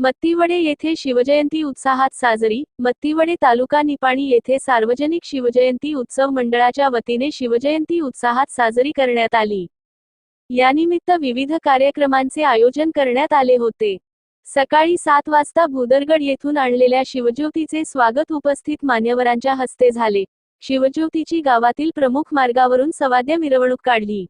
मत्तीवडे येथे शिवजयंती उत्साहात साजरी. मत्तीवडे तालुका निपाणी येथे सार्वजनिक शिवजयंती उत्सव मंडळाच्या वतीने शिवजयंती उत्साहात साजरी करण्यात आली. यानिमित्त विविध कार्यक्रमांचे आयोजन करण्यात आले होते. सकाळी सात वाजता भूदरगड येथून आणलेल्या शिवज्योतीचे स्वागत उपस्थित मान्यवरांच्या हस्ते झाले. शिवज्योतीची गावातील प्रमुख मार्गावरून सवाद्य मिरवणूक काढली.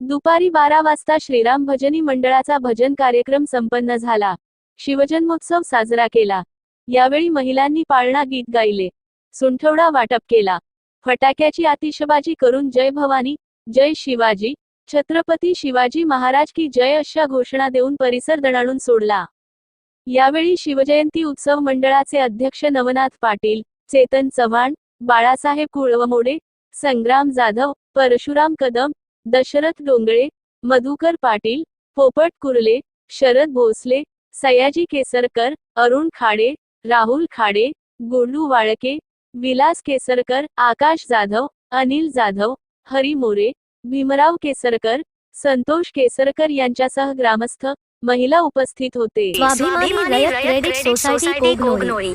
दुपारी बारा वाजता श्रीराम भजनी मंडळाचा भजन कार्यक्रम संपन्न झाला. शिवजन्मोत्सव साजरा केला. यावेळी महिलांनी पाळणा गीत गायले. सुंठवडा वाटप केला. फटाक्याची आतिषबाजी करून जय भवानी जय शिवाजी छत्रपती शिवाजी महाराज की जय अशा घोषणा देऊन परिसर दणाणून सोडला. यावेळी शिवजयंती उत्सव मंडळाचे अध्यक्ष नवनाथ पाटील चेतन चव्हाण बाळासाहेब कुळवमोडे संग्राम जाधव परशुराम कदम दशरथ डोंगळे मधुकर पाटील पोपट कुर्ले शरद भोसले सयाजी केसरकर अरुण खाडे राहुल खाडे गोलू वाळके विलास केसरकर आकाश जाधव अनिल जाधव हरी मोरे भीमराव केसरकर संतोष केसरकर यांच्यासह ग्रामस्थ महिला उपस्थित होते. स्वाभिमानी रयत क्रेडिट सोसायटी कोगनोळी.